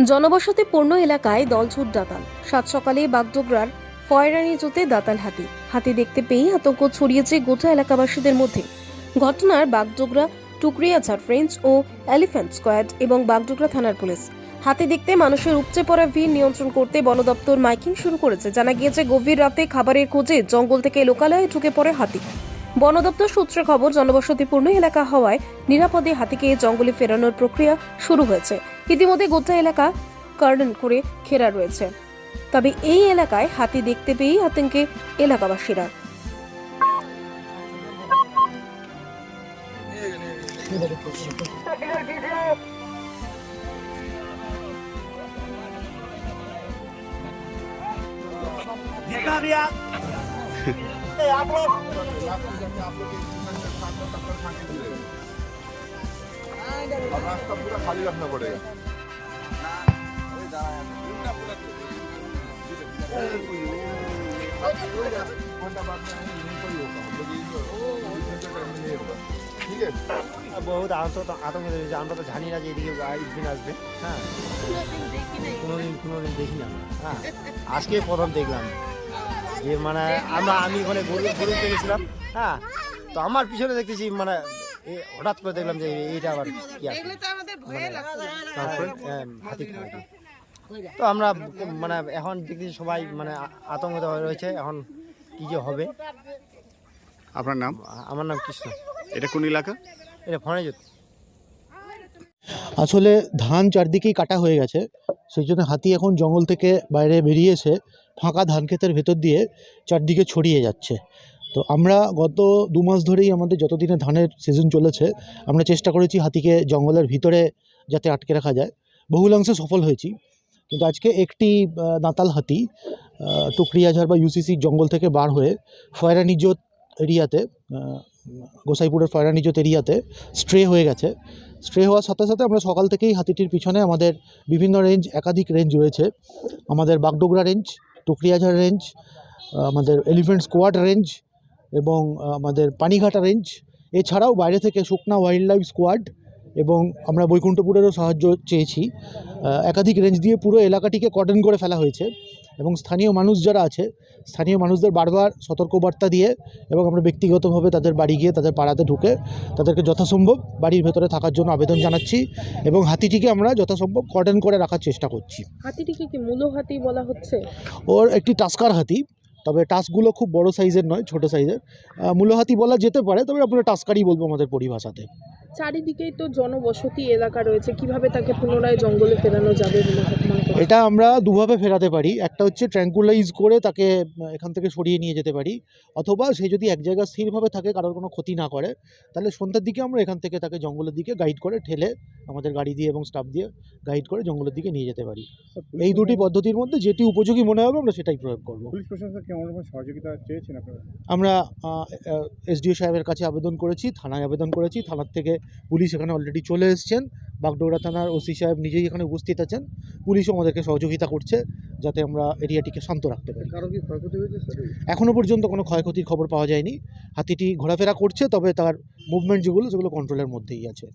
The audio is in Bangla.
জনবসতিপূর্ণ এলাকায় দলছুট দাতাল। সাত সকালে বাগডোগরার ফয়রানি জোতে দাতাল হাতি। হাতি দেখতে পেয়েই আতঙ্ক ছড়িয়েছে গোটা এলাকাবাসীদের মধ্যে। ঘটনার বাগডোগরা, টুকরিয়াঝাড় ফ্রেঞ্চ ও এলিফ্যান্ট স্কোয়াড এবং বাগডোগরা থানার পুলিশ। হাতি দেখতে মানুষের উপচে পড়া ভিড় নিয়ন্ত্রণ করতে বন দপ্তর মাইকিং শুরু করেছে। জানা গিয়েছে, গভীর রাতে খাবারের খোঁজে জঙ্গল থেকে লোকালয়ে ঢুকে পড়ে হাতি। বন দপ্তর সূত্রে খবর, জনবসতিপূর্ণ এলাকা হওয়ায় নিরাপদে হাতিকে জঙ্গলে ফেরানোর প্রক্রিয়া শুরু হয়েছে। ইতিমধ্যে গোটা এলাকা কার্ডন করে ঘেরা রয়েছে। তবে এই এলাকায় হাতি দেখতে পেয়েই আতঙ্কে এলাকাবাসীরা। जितना भी आप ए, आप लोग अब रास्ता पूरा खाली रखना पड़ेगा घंटा बाद में यहीं पर ही होगा हम लोग यहीं पर- बीस घंटे टाइम में नहीं होगा ठीक है বহুত আতঙ্ক আতঙ্ক রয়েছে আমরা তো জানি না যে এদিকে আসবেন আসবে হ্যাঁ কোনোদিন কোনোদিন দেখি না হ্যাঁ আজকে প্রথম দেখলাম যে মানে আমরা আমি ওখানে গরু গরু গেছিলাম হ্যাঁ? তো আমার পিছনে দেখতেছি মানে এ হঠাৎ করে দেখলাম যে এইটা আবার কি আছে? হ্যাঁ, হাতি তো আমরা মানে এখন দেখতেছি সবাই মানে আতঙ্কিত হয়ে রয়েছে। এখন কি যে হবে। আপনার নাম? আমার নাম কৃষ্ণ। এটা কোন এলাকা? এটা ফোনে আসলে ধান চারদিকেই কাটা হয়ে গেছে। সেই জন্য হাতি এখন জঙ্গল থেকে বাইরে বেরিয়ে এসে ফাঁকা ধান ক্ষেতের ভেতর দিয়ে চারদিকে ছড়িয়ে যাচ্ছে। তো আমরা গত দু মাস ধরেই আমাদের যতদিনে ধানের সিজন চলেছে, আমরা চেষ্টা করেছি হাতিকে জঙ্গলের ভিতরে যাতে আটকে রাখা যায়। বহুলাংশে সফল হয়েছি। কিন্তু আজকে একটি দাঁতাল হাতি টুকরিয়াঝাড় বা ইউসিসি জঙ্গল থেকে বার হয়ে ফয়রানিজত এরিয়াতে গোসাইপুরের ফয়রানিজত এরিয়াতে স্ট্রে হয়ে গেছে। স্ট্রে হওয়ার সাথে সাথে আমরা সকাল থেকেই হাতিটির পিছনে আমাদের বিভিন্ন রেঞ্জ একাধিক রেঞ্জ রয়েছে। আমাদের বাগডোগরা রেঞ্জ টুকরিয়াঝাড় রেঞ্জ আমাদের এলিফেন্ট স্কোয়াড রেঞ্জ এবং আমাদের পানিঘাটা রেঞ্জ। এছাড়াও বাইরে থেকে শুকনা ওয়াইল্ড লাইফ স্কোয়াড এবং আমরা বৈকুণ্ঠপুরেরও সাহায্য চেয়েছি। একাধিক রেঞ্জ দিয়ে পুরো এলাকাটিকে কর্ডন করে ফেলা হয়েছে। এবং স্থানীয় মানুষ যারা আছে স্থানীয় মানুষদের বারবার সতর্কবার্তা দিয়ে এবং আমরা ব্যক্তিগতভাবে তাদের বাড়ি গিয়ে তাদের পাড়াতে ঢুকে তাদেরকে যথাসম্ভব বাড়ির ভেতরে থাকার জন্য আবেদন জানাচ্ছি এবং হাতিটিকে আমরা যথাসম্ভব কর্ডন করে রাখার চেষ্টা করছি। হাতিটিকে কি মূল হাতি বলা হচ্ছে? ওর একটি টাস্কার হাতি তবে টাস্কগুলো খুব বড় সাইজের নয় ছোট সাইজের আহ, মূল হাতি বলা যেতে পারে তবে আমরা টাস্কারই বলব আমাদের পরিভাষাতে। চারিদিকেই তো জনবসতি এলাকা রয়েছে কীভাবে তাকে পুনরায় জঙ্গলে ফেরানো যাবে বলে এটা আমরা দুভাবে ফেরাতে পারি। একটা হচ্ছে ট্র্যাঙ্কুলাইজ করে তাকে এখান থেকে সরিয়ে নিয়ে যেতে পারি অথবা সে যদি এক জায়গায় স্থিরভাবে থাকে কারোর কোনো ক্ষতি না করে তাহলে সন্ধ্যার দিকে আমরা এখান থেকে তাকে জঙ্গলের দিকে গাইড করে ঠেলে আমাদের গাড়ি দিয়ে এবং স্টাফ দিয়ে গাইড করে জঙ্গলের দিকে নিয়ে যেতে পারি। এই দুটি পদ্ধতির মধ্যে যেটি উপযোগী মনে হবে আমরা সেটাই প্রয়োগ করব। পুলিশ প্রশাসন কেমন রকম সহযোগিতা চেয়েছেন আপনারা? আমরা এসডিও সাহেবের কাছে আবেদন করেছি থানায় আবেদন করেছি থানার থেকে পুলিশ এখানে অলরেডি চলে এসছেন। বাগডোগরা থানার ওসি সাহেব নিজেই এখানে উপস্থিত আছেন। পুলিশও আমাদেরকে সহযোগিতা করছে যাতে আমরা এরিয়াটিকে শান্ত রাখতে পারি। এখনও পর্যন্ত কোনো ক্ষয়ক্ষতির খবর পাওয়া যায়নি। হাতিটি ঘোরাফেরা করছে তবে তার মুভমেন্ট যেগুলো সেগুলো কন্ট্রোলের মধ্যেই আছে।